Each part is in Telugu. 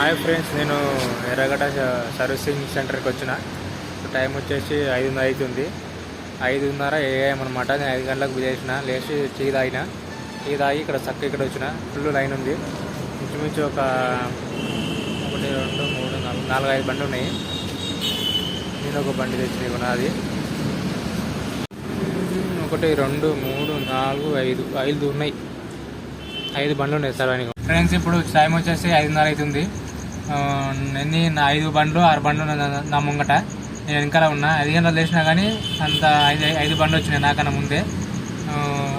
హాయ్ ఫ్రెండ్స్ నేను ఎర్రగడ్డ సర్వీసింగ్ సెంటర్కి వచ్చిన. టైం వచ్చేసి ఐదున్నర అవుతుంది ఐదున్నర ఏఎం అనమాట నేను ఐదు గంటలకు చేసిన లేచి టీ తాగిన. టీ తాగి ఇక్కడ చక్క ఇక్కడ వచ్చిన. ఫుల్ లైన్ ఉంది. ఇంచుమించు ఒక ఒకటి రెండు మూడు నాలుగు నాలుగు ఐదు బండ్లు ఉన్నాయి. నేను ఒక బండి తెచ్చిన ఇవ్వను అది. ఒకటి రెండు మూడు నాలుగు ఐదు ఐదు ఉన్నాయి. ఐదు బండ్లు ఉన్నాయి సార్ ఫ్రెండ్స్ ఇప్పుడు టైం వచ్చేసి ఐదున్నర అవుతుంది ఎన్ని నా ఐదు బండ్లు ఆరు బండ్లు నా- ముంగట. నేను వెనకాల ఉన్నా. ఐదు గంటలు లేచినా కానీ అంత ఐదు ఐదు బండ్లు వచ్చినాయి నాకన్నా ముందే.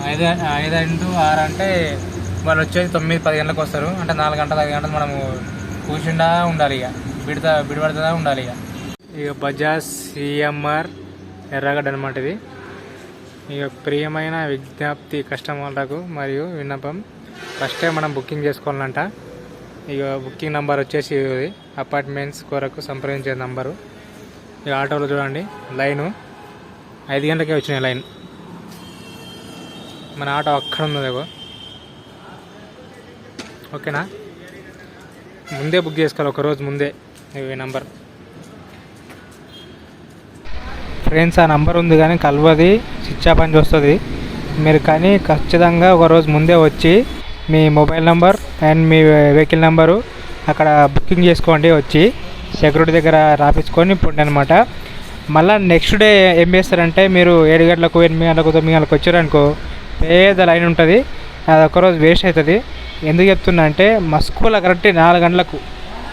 ఐదు ఐదు ఇంటూ ఆరు అంటే వాళ్ళు వచ్చేది తొమ్మిది పది గంటలకు వస్తారు. అంటే నాలుగు గంటలు ఐదు గంటలు మనము కూర్చుండా ఉండాలి ఇక. బిడతా బిడబడుతుందా ఉండాలి ఇక. ఇక బజాజ్ సిఎంఆర్ ఎర్రగడ్డ అనమాట ఇది. ఇక ప్రియమైన విజ్ఞప్తి కస్టమర్లకు మరియు విన్నపం. ఫస్టే మనం బుకింగ్ చేసుకోవాలంట. ఇక బుకింగ్ నెంబర్ వచ్చేసి ఇది. అపార్ట్మెంట్స్ కొరకు సంప్రదించే నంబరు. ఇక ఆటోలో చూడండి. లైను. ఐదు గంటలకే వచ్చినాయి లైన్. మన ఆటో అక్కడ ఉన్నది ఓకేనా? ముందే బుక్ చేసుకోవాలి. ఒక రోజు ముందే ఈ నంబర్. ఫ్రెండ్స్ ఆ నంబర్ ఉంది కానీ కలవది చిచ్చా పని చూస్తుంది. మీరు కానీ ఖచ్చితంగా ఒక రోజు ముందే వచ్చి మీ మొబైల్ నెంబర్ అండ్ మీ వెహికల్ నెంబరు అక్కడ బుకింగ్ చేసుకోండి వచ్చి సెక్యూరిటీ దగ్గర రాపించుకొని పోండి అనమాట మళ్ళీ నెక్స్ట్ డే ఏం చేస్తారంటే మీరు ఏడు గంటలకు ఎనిమిది గంటలకు తొమ్మిది గంటలకు వచ్చారనుకో పేద లైన్ ఉంటుంది. అది ఒక్కరోజు వేస్ట్ అవుతుంది. ఎందుకు చెప్తున్నా అంటే మస్కుల కరెక్ట్ నాలుగు గంటలకు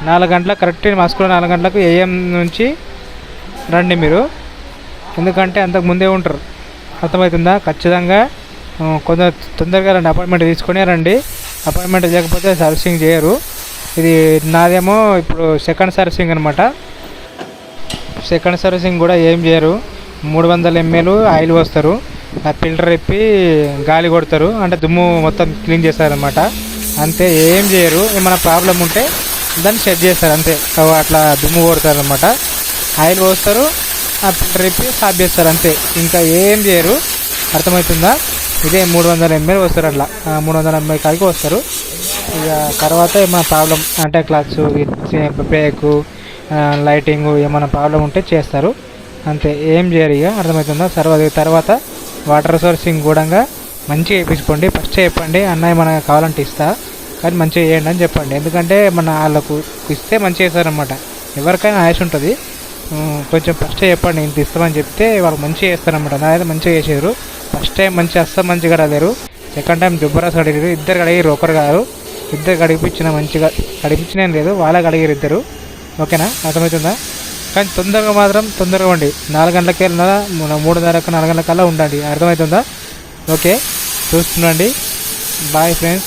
నాలుగు గంటలకు కరెక్ట్ మస్కుల నాలుగు గంటలకు ఏఎం నుంచి రండి మీరు. ఎందుకంటే అంతకు ముందే ఉంటారు. అర్థమవుతుందా? ఖచ్చితంగా కొంచెం తొందరగా రండి అపాయింట్మెంట్ తీసుకునే రండి. అపాయింట్మెంట్ లేకపోతే సర్వీసింగ్ చేయరు. ఇది నాదేమో ఇప్పుడు సెకండ్ సర్వీసింగ్ అనమాట సెకండ్ సర్వీసింగ్ కూడా ఏం చేయరు. మూడు వందల ఎంఎల్ ఆయిల్ పోస్తారు. ఆ ఫిల్టర్ ఇప్పి గాలి కొడతారు. అంటే దుమ్ము మొత్తం క్లీన్ చేస్తారనమాట అంతే ఏం చేయరు. ఏమైనా ప్రాబ్లం ఉంటే దాన్ని సెట్ చేస్తారు అంతే. అట్లా దుమ్ము కొడతారు అనమాట ఆయిల్ పోస్తారు. ఆ ఫిల్టర్ ఇప్పి సాఫ్ చేస్తారు అంతే. ఇంకా ఏం చేయరు. అర్థమవుతుందా? ఇదే మూడు వందల ఎంఎల్ వస్తారు అట్లా మూడు వందల ఎంఎల్ కాడికి వస్తారు ఇక తర్వాత ఏమైనా ప్రాబ్లం అంటే క్లాత్స్ బ్రేక్ లైటింగ్ ఏమైనా ప్రాబ్లం ఉంటే చేస్తారు. అంతే ఏం చేయరు ఇక అర్థమవుతుందా? తర్వాత తర్వాత వాటర్ సోర్సింగ్ కూడా మంచిగా వేయించుకోండి ఫస్ట్ చెప్పండి అన్నయ్య మనకు కావాలంటే ఇస్తా కానీ మంచిగా చేయండి అని చెప్పండి. ఎందుకంటే మన వాళ్ళకు ఇస్తే మంచిగా చేస్తారనమాట ఎవరికైనా ఆశ ఉంటుంది. కొంచెం ఫస్ట్ చెప్పండి ఇంత ఇస్తామని చెప్తే వాళ్ళు మంచిగా చేస్తారనమాట నాదైతే మంచిగా చేసారు. ఫస్ట్ టైం మంచిగా అస్సలు మంచిగా అడిగారు సెకండ్ టైం జుబ్బరాస్ అడిగారు ఇద్దరు అడిగారు ఒకరు కాదు. ఇద్దరు గడిపించిన మంచిగా కడిపించిన లేదు. వాళ్ళకి అడిగారు ఇద్దరు. ఓకేనా? అర్థమవుతుందా? కానీ తొందరగా మాత్రం తొందరగా ఉండి నాలుగు గంటలకి వెళ్ళినా మూడున్నరకు నాలుగు గంటలకల్లా ఉండండి. అర్థమవుతుందా? ఓకే. చూస్తుండండి. Bye friends.